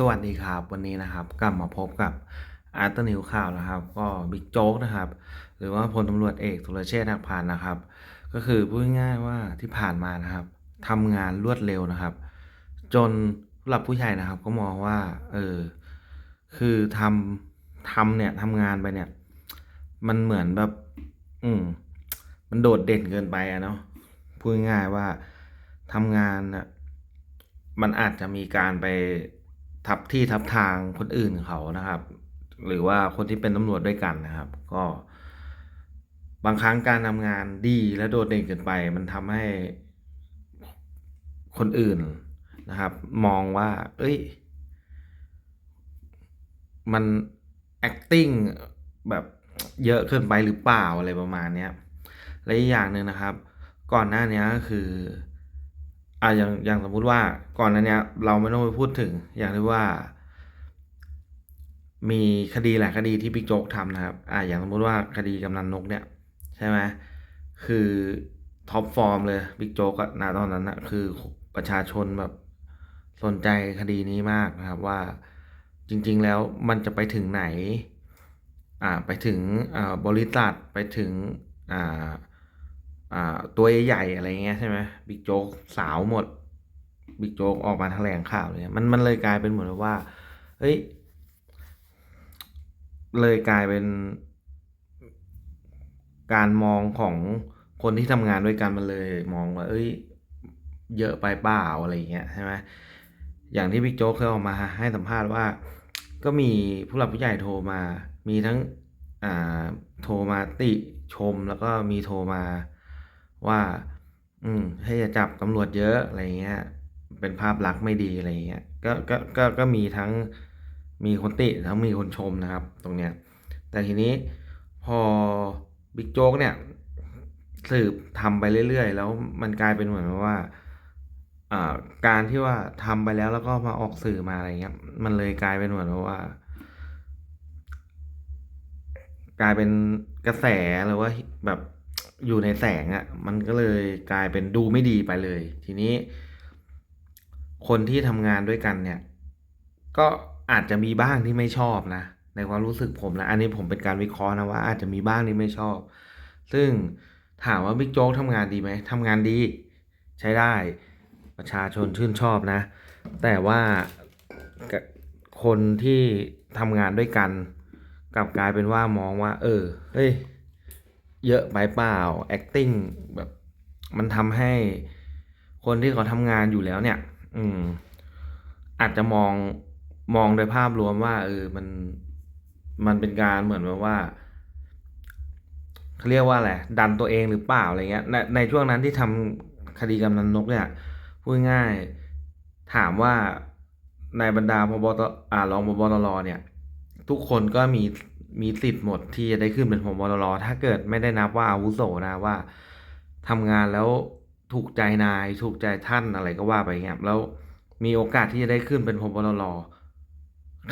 สวัสดีครับวันนี้นะครับกลับมาพบกับอาร์ตนิวข่าวนะครับ ก็บิ๊กโจ๊กนะครับ หรือว่าพลตำรวจเอกสุรเชษฐ์หักพานนะครับ ก็คือพูดง่ายๆว่าที่ผ่านมานะครับทำงานรวดเร็วนะครับ จนผู้หลักผู้ใหญ่นะครับ ก็มองว่าเออคือทำทำเนี่ยทำงานไปเนี่ย มันเหมือนแบบ อืมมันโดดเด่นเกินไปอะเนาะพูดง่ายๆว่าทำงานน่ะมันอาจจะมีการไป ทับที่ทับทางคนอื่นเขานะครับ หรือว่าคนที่เป็นตำรวจด้วยกันนะครับ ก็ บางครั้งการทำงานดีและโดดเด่นเกินไป มันทำให้คนอื่นนะครับ มองว่า เอ้ย มัน acting แบบเยอะเกินไปหรือเปล่าอะไรประมาณนี้และอีกอย่างหนึ่งนะครับ ก่อนหน้านี้ก็คือ อ่าอย่างอย่างสมมุติว่าก่อนหน้าเนี้ยเราไม่ต้องไปพูดถึง อย่างที่ว่า มีคดีหลายคดีที่บิ๊กโจ๊กทำนะครับ อ่าอย่างสมมุติว่าคดีกำนันนกเนี่ย ใช่ไหมคือท็อปฟอร์มเลยบิ๊กโจ๊กอะตอนนั้นนะคือประชาชนแบบสนใจคดีนี้มากนะครับว่าจริง ๆ แล้วมันจะไปถึงไหน อ่าไปถึงอ่าบริษัทไปถึงอ่า ตัวใหญ่ๆอะไรเงี้ยใช่ไหมบิ๊กโจ๊กสาวหมดบิ๊กโจ๊กออกมาแถลงข่าวเลยมันมันเลยกลายเป็นเหมือนว่าเฮ้ยเลยกลายเป็น การมองของคนที่ทำงานด้วยกันมันเลยมองว่า เอ้ย เยอะไปเปล่าอะไรเงี้ยใช่ไหมอย่างที่บิ๊กโจ๊กเคยออกมาให้สัมภาษณ์ว่า ก็มีผู้หลักผู้ใหญ่โทรมา มีทั้งอ่าโทรมาติชมแล้วก็มีโทรมา ว่า อืม ให้อย่าจับตำรวจเยอะอะไรเงี้ย เป็นภาพลักษณ์ไม่ดีอะไรเงี้ยก็ก็ก็ก็มีทั้งมีคนติทั้งมีคนชมนะครับ ตรงเนี้ย แต่ทีนี้พอบิ๊กโจ๊กเนี่ย สืบทำไปเรื่อยๆ แล้วมันกลายเป็นเหมือนว่าอ่าการที่ว่าทำไปแล้วแล้วก็มาออกสื่อมาอะไรเงี้ย มันเลยกลายเป็นเหมือนว่า กลายเป็นกระแสหรือว่าแบบ อยู่ในแสงอะ่ะ มันก็เลยกลายเป็นดูไม่ดีไปเลย ทีนี้ คนที่ทำงานด้วยกันเนี่ย ก็อาจจะมีบ้างที่ไม่ชอบนะ ในความรู้สึกผมนะ อันนี้ผมเป็นการวิเคราะห์นะว่า อาจจะมีบ้างที่ไม่ชอบ ซึ่งถามว่าบิ๊กโจ๊กทำงานดีไหมทำงานดี ใช้ได้ประชาชนชื่นชอบนะ แต่ว่าคนที่ทำงานด้วยกัน กลับกลายเป็นว่ามองว่า เออเฮ้ย เยอะไปเปล่า acting แบบมันทำให้คนที่เขาทำงานอยู่แล้วเนี่ย อืม อาจจะมองมองโดยภาพรวมว่าเออมันมันเป็นการเหมือนแบบว่าเขาเรียกว่าอะไรดันตัวเองหรือเปล่าอะไรเงี้ยในในช่วงนั้นที่ทำคดีกำนันนกเนี่ยพูดง่าย ถามว่าในบรรดาพบตอ่ารองพบตรเนี่ย ทุกคนก็มี มีสิทธิ์หมดที่จะได้ขึ้นเป็นพบตรถ้าเกิดไม่ได้นับว่าอาวุโสนะว่าทำงานแล้วถูกใจนายถูกใจท่านอะไรก็ว่าไปเงี้ยแล้วมีโอกาสที่จะได้ขึ้นเป็นพบตร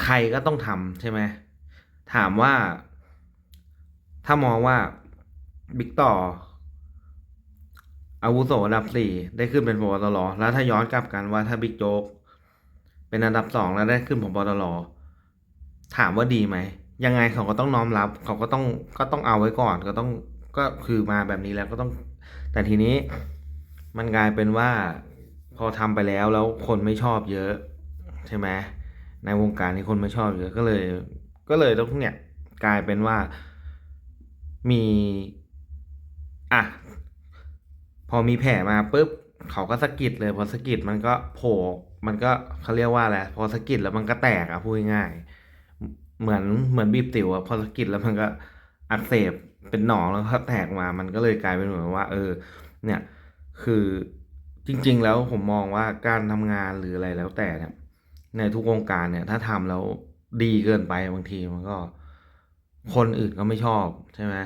ใครก็ต้องทำใช่ไหมถามว่า ถ้ามองว่าบิ๊กต่ออาวุโสอันดับสี่ได้ขึ้นเป็นพบตรแล้วถ้าย้อนกลับกันว่าถ้าบิ๊กโจ๊กเป็นอันดับสองแล้วได้ขึ้นพบตรถามว่าดีไหม ยังไงเขาก็ต้องน้อมรับ เขาก็ต้องก็ต้องเอาไว้ก่อนก็ต้องก็คือมาแบบนี้แล้วก็ต้อง แต่ทีนี้มันกลายเป็นว่าพอทำไปแล้วแล้วคนไม่ชอบเยอะ ใช่ไหมในวงการนี้คนไม่ชอบเยอะก็เลย ก็เลยต้องเนี่ยกลายเป็นว่ามีอะพอมีแผลมาปุ๊บเขาก็สะกิดเลยพอสะกิดมันก็โผล่มันก็เขาเรียกว่าอะไรพอสะกิดแล้วมันก็แตกอะพูดง่าย เหมือนเหมือนบีบติ๋วอะพอสะกิดแล้วมันก็อักเสบเป็นหนองแล้วก็แตกมามันก็เลยกลายเป็นเหมือนว่า เออ เนี่ย คือจริง ๆ แล้วผมมองว่าการทำงานหรืออะไรแล้วแต่เนี่ย ในทุกวงการเนี่ย ถ้าทำแล้วดีเกินไปบางทีมันก็ คนอื่นก็ไม่ชอบใช่ไหม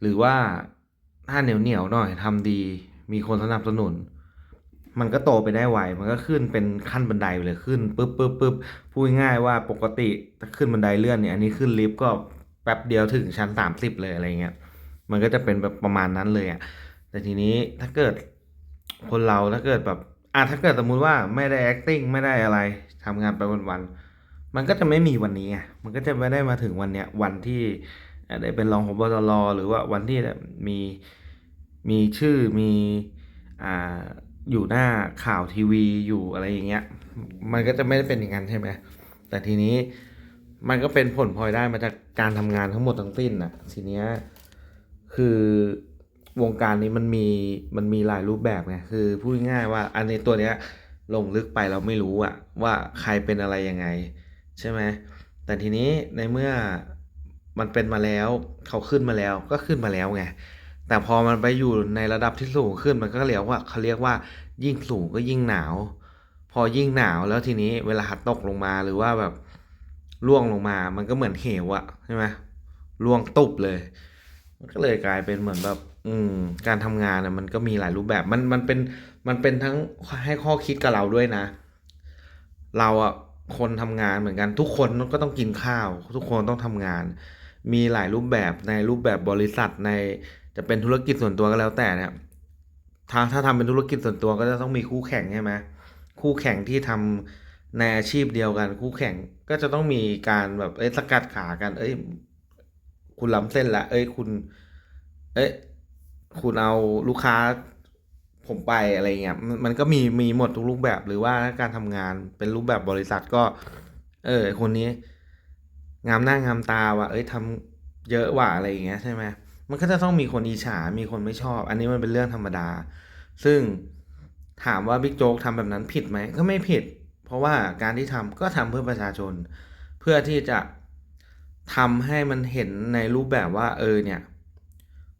หรือว่าถ้าเหนียวเหนียวหน่อยทำดี มีคนสนับสนุน มันก็โตไปได้ไว มันก็ขึ้นเป็นขั้นบันไดไปเลยขึ้นปุ๊บปุ๊บปุ๊บพูดง่ายว่าปกติถ้าขึ้นบันไดเลื่อนเนี่ยอันนี้ขึ้นลิฟต์ก็แป๊บเดียวถึงชั้นสามสิบเลยอะไรเงี้ย มันก็จะเป็นแบบประมาณนั้นเลยอะ่ะ แต่ทีนี้ถ้าเกิดคนเราถ้าเกิดแบบอะถ้าเกิดสมมุติว่าไม่ได้ acting ไม่ได้อะไรทำงานไปวันๆ มันก็จะไม่มีวันนี้มันก็จะไม่ได้มาถึงวันเนี้ยวันที่ได้เป็นรองผบตรหรือว่าวันที่มีมีชื่อมีอ่า อยู่หน้าข่าวทีวีอยู่อะไรอย่างเงี้ย มันก็จะไม่ได้เป็นอย่างนั้นใช่ไหมแต่ทีนี้มันก็เป็นผลพลอยได้มาจากการทำงานทั้งหมดทั้งสิ้นน่ะ ทีเนี้ยคือวงการนี้มันมีมันมีหลายรูปแบบไงคือพูดง่ายว่า อันนี้ตัวเนี้ยลงลึกไปเราไม่รู้อะว่าใครเป็นอะไรยังไง ใช่ไหมแต่ทีนี้ในเมื่อมันเป็นมาแล้วเขาขึ้นมาแล้วก็ขึ้นมาแล้วไง แต่พอมันไปอยู่ในระดับที่สูงขึ้นมันก็เรียกว่าเขาเรียกว่า ยิ่งสูงก็ยิ่งหนาว พอยิ่งหนาวแล้วทีนี้เวลาหัดตกลงมาหรือว่าแบบล่วงลงมา มันก็เหมือนเหวอะใช่ไหมล่วงตุบเลย มันก็เลยกลายเป็นเหมือนแบบ อืม การทำงานน่ะมันก็มีหลายรูปแบบ มันมันเป็นมันเป็นทั้งให้ข้อคิดกับเราด้วยนะ เราอะคนทำงานเหมือนกันทุกคนก็ต้องกินข้าว ทุกคนต้องทำงาน มีหลายรูปแบบในรูปแบบบริษัทใน จะเป็นธุรกิจส่วนตัวก็แล้วแต่เนี่ยถ้าถ้าทำเป็นธุรกิจส่วนตัวก็จะต้องมีคู่แข่งใช่ไหมคู่แข่งที่ทำในอาชีพเดียวกัน คู่แข่งก็จะต้องมีการแบบเอ้ยสกัดขากัน เอ้ย คุณล้ำเส้นละเอ้ยคุณ เอ้ยคุณเอาลูกค้าผมไปอะไรเงี้ยมันก็มีมีหมดทุกรูปแบบหรือว่าการทำงานเป็นรูปแบบบริษัทก็ เออคนนี้ งามหน้างามตาว่ะเอ้ยทำเยอะว่ะอะไรอย่างเงี้ยใช่ไหม มันก็จะต้องมีคนอิจฉา มีคนไม่ชอบ อันนี้มันเป็นเรื่องธรรมดา ซึ่งถามว่าบิ๊กโจ๊กทำแบบนั้นผิดไหม ก็ไม่ผิด เพราะว่าการที่ทำก็ทำเพื่อประชาชน เพื่อที่จะทำให้มันเห็นในรูปแบบว่า เออเนี่ย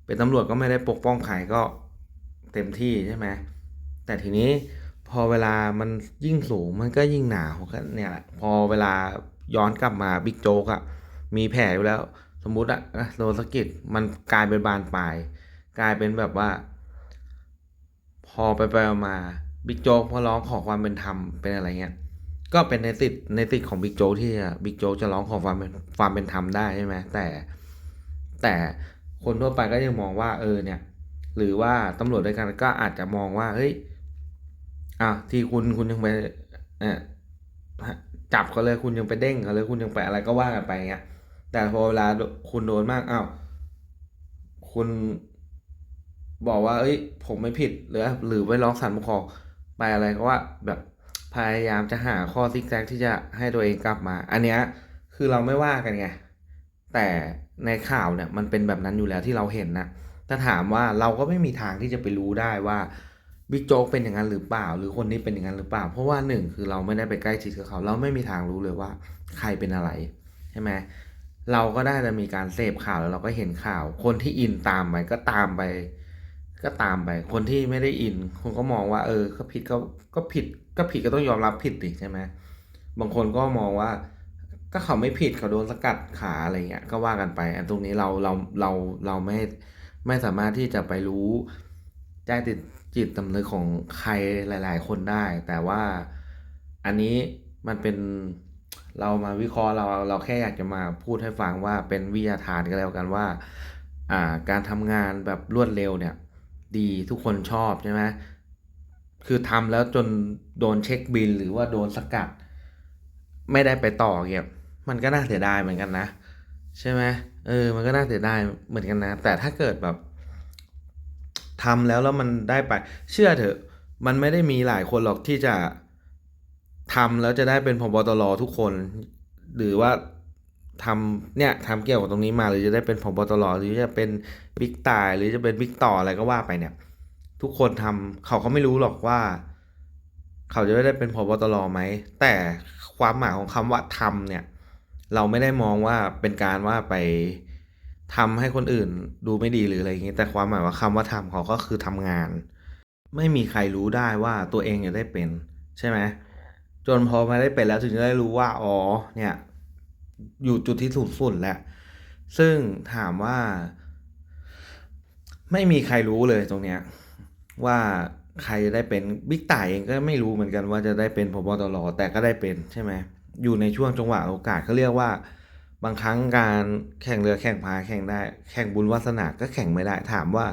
เป็นตำรวจก็ไม่ได้ปกป้องใครก็เต็มที่ใช่ไหม แต่ทีนี้พอเวลามันยิ่งสูงมันก็ยิ่งหนาวก็เนี่ยพอเวลาย้อนกลับมาบิ๊กโจ๊กอะมีแผลอยู่แล้ว สมมุติอะโดนสะกิดมันกลายเป็นบานปลาย กลายเป็นแบบว่า พอไปไปมาบิ๊กโจ๊กพอร้องขอความเป็นธรรมเป็นอะไรเงี้ยก็เป็นในสิทธิ์ในสิทธิ์ของบิ๊กโจ๊กที่บิ๊กโจ๊กจะร้องขอความเป็นความเป็นธรรมได้ใช่ไหมแต่ แต่คนทั่วไปก็ยังมองว่า เออเนี่ย หรือว่าตำรวจด้วยกันก็อาจจะมองว่าเฮ้ยอะที่คุณคุณยังไปเออจับเขาเลยคุณยังไปเด้งเขาเลยคุณยังไปอะไรก็ว่ากันไปเงี้ย แต่พอเวลาคุณโดนมากอ้าวคุณบอกว่า เอ้ย ผมไม่ผิดหรือหรือไปร้องศาลปกครองไปอะไรก็ว่าแบบพยายามจะหาข้อซิกแซกที่จะให้ตัวเองกลับมา อันเนี้ยคือเราไม่ว่ากันไงแต่ในข่าวเนี่ยมันเป็นแบบนั้นอยู่แล้วที่เราเห็นนะถ้าถามว่าเราก็ไม่มีทางที่จะไปรู้ได้ว่าบิ๊กโจ๊กเป็นอย่างนั้นหรือเปล่า หรือคนนี้เป็นอย่างนั้นหรือเปล่า เพราะว่าหนึ่งคือเราไม่ได้ไปใกล้ชิดกับเขา เราไม่มีทางรู้เลยว่าใครเป็นอะไรใช่ไหม เราก็ได้แต่มีการเสพข่าวแล้วเราก็เห็นข่าว คนที่อินตามไปก็ตามไป ก็ตามไป คนที่ไม่ได้อินคนก็มองว่า เออ ก็ผิดก็ก็ผิดก็ผิดก็ต้องยอมรับผิดดิใช่ไหมบางคนก็มองว่า ก็เขาไม่ผิดเขาโดนสกัดขาอะไรเงี้ยก็ว่ากันไป อันตรงนี้เราเราเราเราไม่ไม่สามารถที่จะไปรู้ใจติดจิตสำนึกของใครหลาย ๆ คนได้ แต่ว่าอันนี้มันเป็น เรามาวิเคราะห์เราเราแค่อยากจะมาพูดให้ฟังว่าเป็นวิทยาทานก็แล้วกันว่าอ่าการทำงานแบบรวดเร็วเนี่ย ดีทุกคนชอบใช่ไหมคือทำแล้วจนโดนเช็คบิลหรือว่าโดนสกัด ไม่ได้ไปต่อเงี้ยมันก็น่าเสียดายเหมือนกันนะ ใช่ไหมเออ มันก็น่าเสียดายเหมือนกันนะ แต่ถ้าเกิดแบบทำแล้วแล้วมันได้ไป เชื่อเถอะ มันไม่ได้มีหลายคนหรอกที่จะ ทำแล้วจะได้เป็นพบตรทุกคน หรือว่าทำเนี่ยทำเกี่ยวกับตรงนี้มาหรือจะได้เป็นพบตรหรือจะเป็นบิ๊กตายหรือจะเป็นบิ๊กต่ออะไรก็ว่าไปเนี่ย ทุกคนทำเขาเขาไม่รู้หรอกว่า เขาจะได้เป็นพบตรไหมแต่ความหมายของคำว่าทำเนี่ย เราไม่ได้มองว่าเป็นการว่าไปทำให้คนอื่นดูไม่ดีหรืออะไรอย่างนี้ แต่ความหมายว่าคำว่าทำเขาก็คือทำงาน ไม่มีใครรู้ได้ว่าตัวเองจะได้เป็น ใช่ไหม จนพอมาได้เป็นแล้วถึงจะได้รู้ว่าอ๋อเนี่ยอยู่จุดที่สูงสุดแล้ว ซึ่งถามว่า ไม่มีใครรู้เลยตรงเนี้ย ว่าใครจะได้เป็นบิ๊กต่ายเองก็ไม่รู้เหมือนกันว่าจะได้เป็นพบตรแต่ก็ได้เป็นใช่ไหมอยู่ในช่วงจังหวะโอกาสเขาเรียกว่า บางครั้งการแข่งเรือแข่งพายแข่งได้ แข่งบุญวาสนาก็แข่งไม่ได้ ถามว่า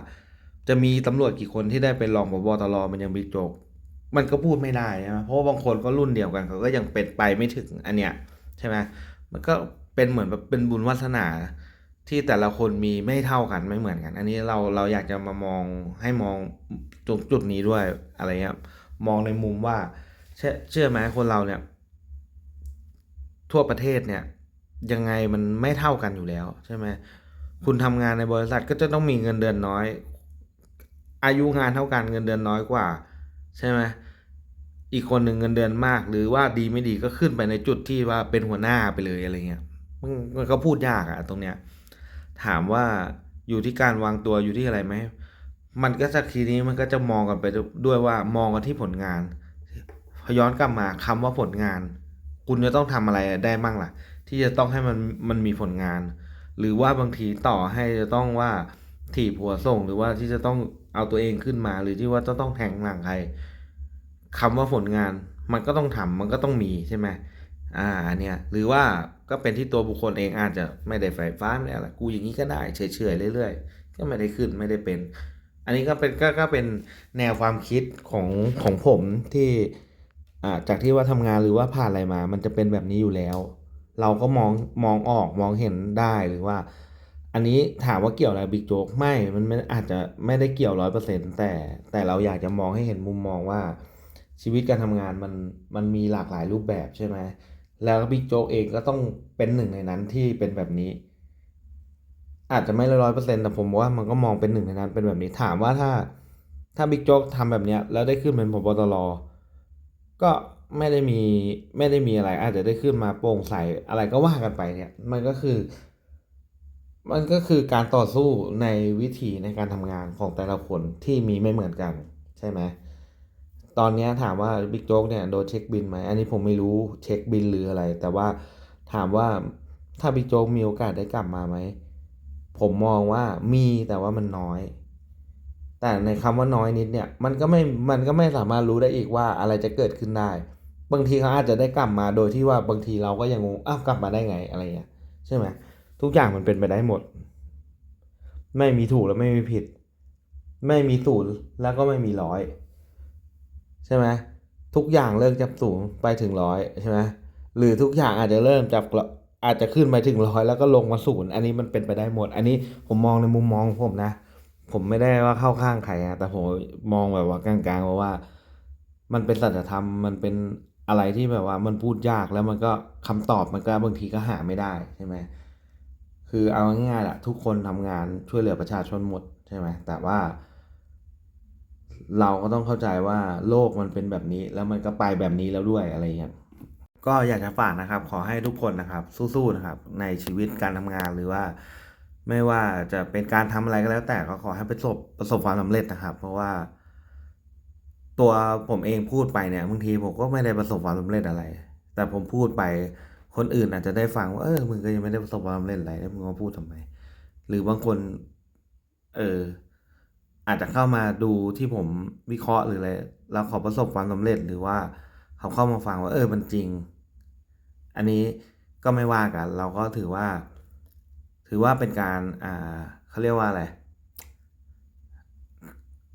จะมีตำรวจกี่คนที่ได้เป็นรองพบตรมันยังบิ๊กโจ๊ก มันก็พูดไม่ได้ใช่ไหมเพราะว่าบางคนก็รุ่นเดียวกันเขาก็ยังเป็นไปไม่ถึงอันเนี้ยใช่ไหมมันก็เป็นเหมือนแบบเป็นบุญวาสนาที่แต่ละคนมีไม่เท่ากันไม่เหมือนกัน อันนี้เราเราอยากจะมามองให้มองจุดจุดนี้ด้วยอะไรเงี้ยมองในมุมว่า เชื่อเชื่อไหมคนเราเนี่ย ทั่วประเทศเนี่ย ยังไงมันไม่เท่ากันอยู่แล้วใช่ไหมคุณทำงานในบริษัทก็จะต้องมีเงินเดือนน้อย อายุงานเท่ากันเงินเดือนน้อยกว่า ใช่ไหมอีกคนหนึ่งเงินเดือนมาก หรือว่าดีไม่ดีก็ขึ้นไปในจุดที่ว่าเป็นหัวหน้าไปเลยอะไรเงี้ยมันมันก็พูดยากอะตรงเนี้ยถามว่าอยู่ที่การวางตัวอยู่ที่อะไรไหมมันก็สักทีนี้มันก็จะมองกันไปด้วยว่ามองกันที่ผลงานพย้อนกลับมาคำว่าผลงาน คุณจะต้องทำอะไรได้บ้างล่ะ ที่จะต้องให้มันมันมีผลงาน หรือว่าบางทีต่อให้จะต้องว่าถีบหัวส่งหรือว่าที่จะต้อง เอาตัวเองขึ้นมาหรือที่ว่าจะต้องแทงหลังใครคำว่าผลงานมันก็ต้องทำมันก็ต้องมีใช่ไหมอ่าอันเนี้ยหรือว่าก็เป็นที่ตัวบุคคลเองอาจจะไม่ได้ไฟฟ้าไม่ได้อะไรกูอย่างนี้ก็ได้เฉยๆเรื่อยๆ ก็ไม่ได้ขึ้นไม่ได้เป็น อันนี้ก็เป็นก็ก็เป็นแนวความคิดของของผมที่อ่าจากที่ว่าทำงานหรือว่าผ่านอะไรมา มันจะเป็นแบบนี้อยู่แล้ว เราก็มองมองออกมองเห็นได้หรือว่า อันนี้ถามว่าเกี่ยวอะไรบิ๊กโจ๊กไม่มันไม่อาจจะไม่ได้เกี่ยวร้อยเปอร์เซ็นต์แต่แต่เราอยากจะมองให้เห็นมุมมองว่า ชีวิตการทำงานมันมันมีหลากหลายรูปแบบใช่ไหมแล้วบิ๊กโจ๊กเองก็ต้องเป็นหนึ่งในนั้นที่เป็นแบบนี้ อาจจะไม่ร้อยเปอร์เซ็นต์แต่ผมว่ามันก็มองเป็นหนึ่งในนั้นเป็นแบบนี้ถามว่าถ้าถ้าบิ๊กโจ๊กทำแบบเนี้ยแล้วได้ขึ้นเป็นพบตรก็ไม่ได้มีไม่ได้มีอะไรอาจจะได้ขึ้นมาโปร่งใสอะไรก็ว่ากันไปเนี่ยมันก็คือ มันก็คือการต่อสู้ในวิธีในการทำงานของแต่ละคนที่มีไม่เหมือนกันใช่ไหมตอนนี้ถามว่าบิ๊กโจ๊กเนี่ยโดนเช็คบินไหมอันนี้ผมไม่รู้เช็คบินหรืออะไร แต่ว่าถามว่าถ้าบิ๊กโจ๊กมีโอกาสได้กลับมาไหมผมมองว่ามีแต่ว่ามันน้อย แต่ในคำว่าน้อยนิดเนี่ยมันก็ไม่มันก็ไม่สามารถรู้ได้อีกว่าอะไรจะเกิดขึ้นได้ บางทีเขาอาจจะได้กลับมาโดยที่ว่าบางทีเราก็ยังงงอ้าวกลับมาได้ไงอะไรเงี้ยใช่ไหม ทุกอย่างมันเป็นไปได้หมด ไม่มีถูกและไม่มีผิด ไม่มีศูนย์แล้วก็ไม่มีร้อยใช่ไหมทุกอย่างเริ่มจากศูนย์ไปถึงร้อยใช่ไหมหรือทุกอย่างอาจจะเริ่มจากอาจจะขึ้นไปถึงร้อยแล้วก็ลงมาศูนย์อันนี้มันเป็นไปได้หมด อันนี้ผมมองในมุมมองผมนะ ผมไม่ได้ว่าเข้าข้างใครอะแต่ผมมองแบบว่ากลางๆว่าว่า มันเป็นสัจธรรมมันเป็นอะไรที่แบบว่ามันพูดยากแล้วมันก็คำตอบมันก็บางทีก็หาไม่ได้ใช่ไหม คือเอาง่ายๆแหละทุกคนทำงานช่วยเหลือประชาชนหมดใช่ไหมแต่ว่า เราก็ต้องเข้าใจว่าโลกมันเป็นแบบนี้ แล้วมันก็ไปแบบนี้แล้วด้วยอะไรเงี้ยก็อยากจะฝากนะครับ ขอให้ทุกคนนะครับ สู้ๆนะครับ ในชีวิตการทำงานหรือว่า ไม่ว่าจะเป็นการทำอะไรก็แล้ว แต่ก็ขอให้ประสบประสบความสำเร็จนะครับ เพราะว่า ตัวผมเองพูดไปเนี่ยบางทีผมก็ไม่ได้ประสบความสำเร็จอะไร แต่ผมพูดไป คนอื่นอาจจะได้ฟังว่าเออมึงก็ยังไม่ได้ประสบความสำเร็จอะไรแล้วมึงมาพูดทำไม หรือบางคน เออ อาจจะเข้ามาดูที่ผมวิเคราะห์หรืออะไรแล้วขอประสบความสำเร็จหรือว่าเขาเข้ามาฟังว่า เออมันจริง อันนี้ก็ไม่ว่ากัน เราก็ถือว่า ถือว่าเป็นการอ่าเขาเรียกว่าอะไร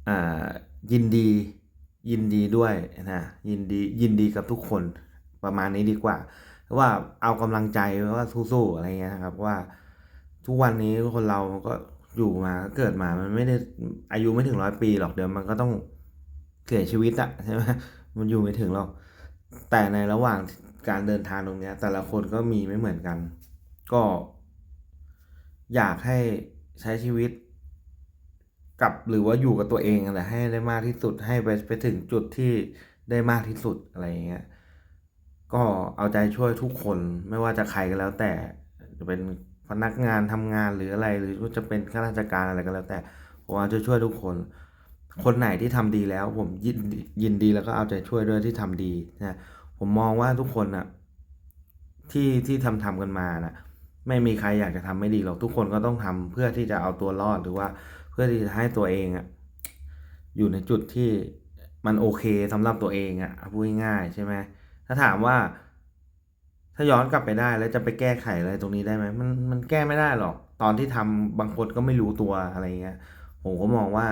อ่ายินดียินดีด้วยนะยินดียินดีกับทุกคนประมาณนี้ดีกว่า ว่าเอากำลังใจว่าสู้ๆอะไรเงี้ยนะครับว่าทุกวันนี้คนเราก็อยู่มาเกิดมามันไม่ได้อายุไม่ถึงร้อยปีหรอกเดี๋ยวมันก็ต้องเสียชีวิตอะใช่ไหมมันอยู่ไม่ถึงหรอก แต่ในระหว่างการเดินทางตรงเนี้ยแต่ละคนก็มีไม่เหมือนกัน ก็ อยากให้ใช้ชีวิต กับหรือว่าอยู่กับตัวเองอะไรให้ได้มากที่สุดให้ไปไปถึงจุดที่ได้มากที่สุดอะไรอย่างเงี้ย ก็เอาใจช่วยทุกคนไม่ว่าจะใครก็แล้ว แต่จะเป็นพนักงานทำงานหรืออะไร หรือจะเป็นข้าราชการอะไรก็แล้ว แต่ผมเอาใจช่วยทุกคน คนไหนที่ทำดีแล้ว ผมยินยินดีแล้วก็เอาใจช่วยด้วยที่ทำดีนะผมมองว่าทุกคนอะที่ที่ทำทำกันมานะไม่มีใครอยากจะทำไม่ดีหรอกทุกคนก็ต้องทำเพื่อที่จะเอาตัวรอดหรือว่าเพื่อที่จะให้ตัวเองอะอยู่ในจุดที่มันโอเคสำหรับตัวเองอะพูดง่ายใช่ไหม ถ้าถามว่า ถ้าย้อนกลับไปได้แล้วจะไปแก้ไขอะไรตรงนี้ได้ไหมมันมันแก้ไม่ได้หรอก ตอนที่ทำบางคนก็ไม่รู้ตัวอะไรเงี้ยผมก็มองว่า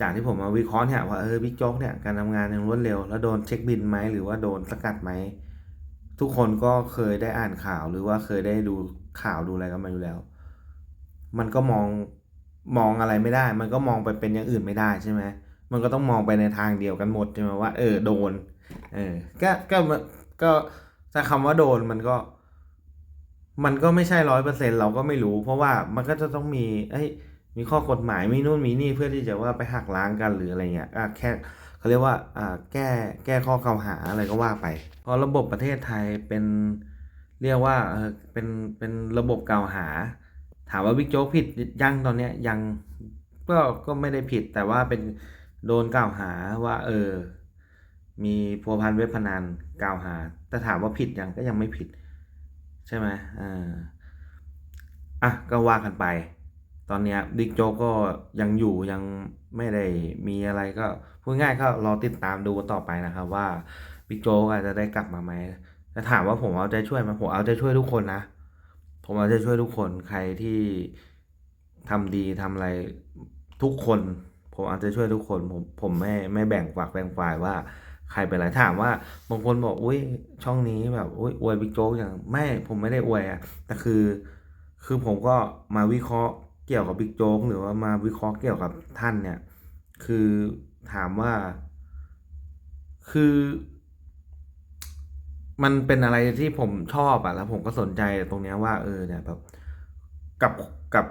จากที่ผมมาวิเคราะห์เนี่ยว่าเออบิ๊กโจ๊กเนี่ยการทำงานอย่างรวดเร็ว แล้วโดนเช็คบินไหมหรือว่าโดนสกัดไหมทุกคนก็เคยได้อ่านข่าวหรือว่าเคยได้ดูข่าวดูอะไรกันมาอยู่แล้ว มันก็มองมองอะไรไม่ได้ มันก็มองไปเป็นอย่างอื่นไม่ได้ใช่ไหมมันก็ต้องมองไปในทางเดียวกันหมดใช่ไหมว่าเออโดน เออก็ก็ก็ถ้าคำว่าโดนมันก็ มันก็ไม่ใช่ร้อยเปอร์เซ็นเราก็ไม่รู้ เพราะว่ามันก็จะต้องมีเอ้ยมีข้อกฎหมายมีนู่นมีนี่เพื่อที่จะว่าไปหักล้างกันหรืออะไรเงี้ยอะแค่เขาเรียกว่าอ่าแก้แก้ข้อกล่าวหาอะไรก็ว่าไปเพราะระบบประเทศไทยเป็นเรียกว่าเออเป็นเป็นระบบกล่าวหา ถามว่าบิ๊กโจ๊กผิดยังตอนเนี้ยยังก็ก็ไม่ได้ผิดแต่ว่าเป็นโดนกล่าวหาว่า เออ มีพัวพันเว็บพนันกล่าวหา แต่ถามว่าผิดยังก็ยังไม่ผิด ใช่ไหมอ่าอะก็ว่ากันไป ตอนนี้ยบิ๊กโจก็ยังอยู่ยังไม่ได้มีอะไรก็พูดง่ายก็รอติดตามดูต่อไปนะครับว่าบิ๊กโจกอาจจะได้กลับมาไหมแต่ถามว่าผมเอาใจช่วยไหมผมเอาใจช่วยทุกคนนะ ผมเอาใจช่วยทุกคนใครที่ทำดีทำอะไรทุกคน ผมเอาใจช่วยทุกคน ผมผมไม่ไม่แบ่งฝักแบ่งฝ่ายว่า ใครเป็นไรถามว่าบางคนบอกอุ้ยช่องนี้แบบอุ้ยอวยบิ๊กโจ๊กอย่างไม่ผมไม่ได้อวยอะแต่คือ คือผมก็มาวิเคราะห์เกี่ยวกับบิ๊กโจ๊กหรือว่ามาวิเคราะห์เกี่ยวกับท่านเนี่ย คือถามว่า คือ มันเป็นอะไรที่ผมชอบอะแล้วผมก็สนใจตรงเนี้ยว่า เออเนี่ยแบบกับกับ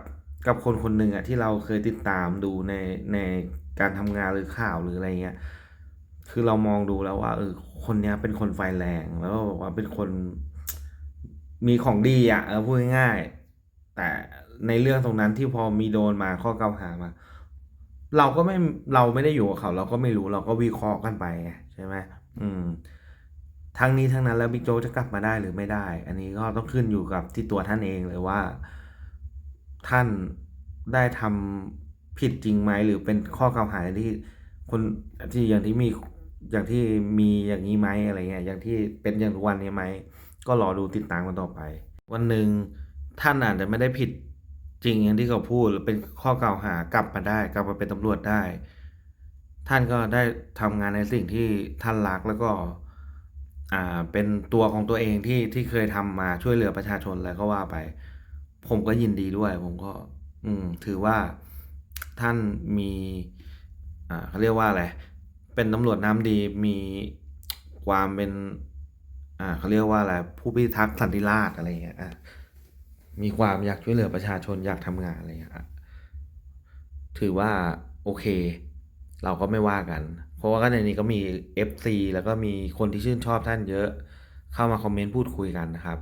กับคนคนหนึ่งอะที่เราเคยติดตามดูในในการทำงานหรือข่าวหรืออะไรเงี้ย คือเรามองดูแล้วว่าเออคนนี้เป็นคนไฟแรงแล้วก็บอกว่าเป็นคนมีของดีอะเออพูดง่ายๆแต่ในเรื่องตรงนั้นที่พอมีโดนมาข้อกล่าวหามา เราก็ไม่เราไม่ได้อยู่กับเขา เราก็ไม่รู้เราก็วิเคราะห์กันไปไงใช่ไหมอืมทั้งนี้ทั้งนั้นแล้วบิ๊กโจ๊กจะกลับมาได้หรือไม่ได้ อันนี้ก็ต้องขึ้นอยู่กับที่ตัวท่านเองเลยว่า ท่านได้ทำผิดจริงไหมหรือเป็นข้อกล่าวหาที่คนที่อย่างที่มี อย่างที่มีอย่างนี้ไหมอะไรเงี้ยอย่างที่เป็นอย่างทุกวันนี้ไหมก็รอดูติดตามกันต่อไป วันหนึ่งท่านอาจจะไม่ได้ผิดจริงอย่างที่เขาพูดหรือเป็นข้อกล่าวหากลับมาได้ กลับมาเป็นตำรวจได้ ท่านก็ได้ทำงานในสิ่งที่ท่านรักแล้วก็อ่าเป็นตัวของตัวเองที่ที่เคยทำมาช่วยเหลือประชาชนแล้วก็ว่าไป ผมก็ยินดีด้วย ผมก็ อืม ถือว่าท่านมี อ่าเขาเรียกว่าอะไร เป็นตำรวจน้ำดีมีความเป็น อ่าเขาเรียกว่าอะไรผู้พิทักษ์สันติราษฎร์อะไรอย่างเงี้ยอะมีความอยากช่วยเหลือประชาชนอยากทำงานอะไรอย่างเงี้ยถือว่าโอเค เราก็ไม่ว่ากัน เพราะว่าก็ในนี้ก็มี FC แล้วก็มีคนที่ชื่นชอบท่านเยอะ เข้ามาคอมเมนต์พูดคุยกันนะครับ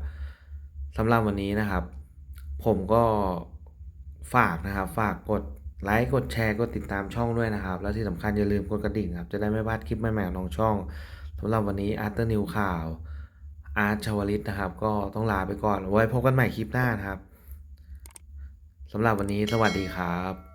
สำหรับวันนี้นะครับ ผมก็ฝากนะครับ ฝากกด ไลค์กดแชร์กดติดตามช่องด้วยนะครับ แล้วที่สำคัญอย่าลืมกดกระดิ่งครับ จะได้ไม่พลาดคลิปใหม่ๆของน้องช่องสำหรับวันนี้อาร์ตนิวข่าวอาร์ตชาวลิตนะครับ ก็ต้องลาไปก่อนไว้พบกันใหม่คลิปหน้านะครับสำหรับวันนี้สวัสดีครับ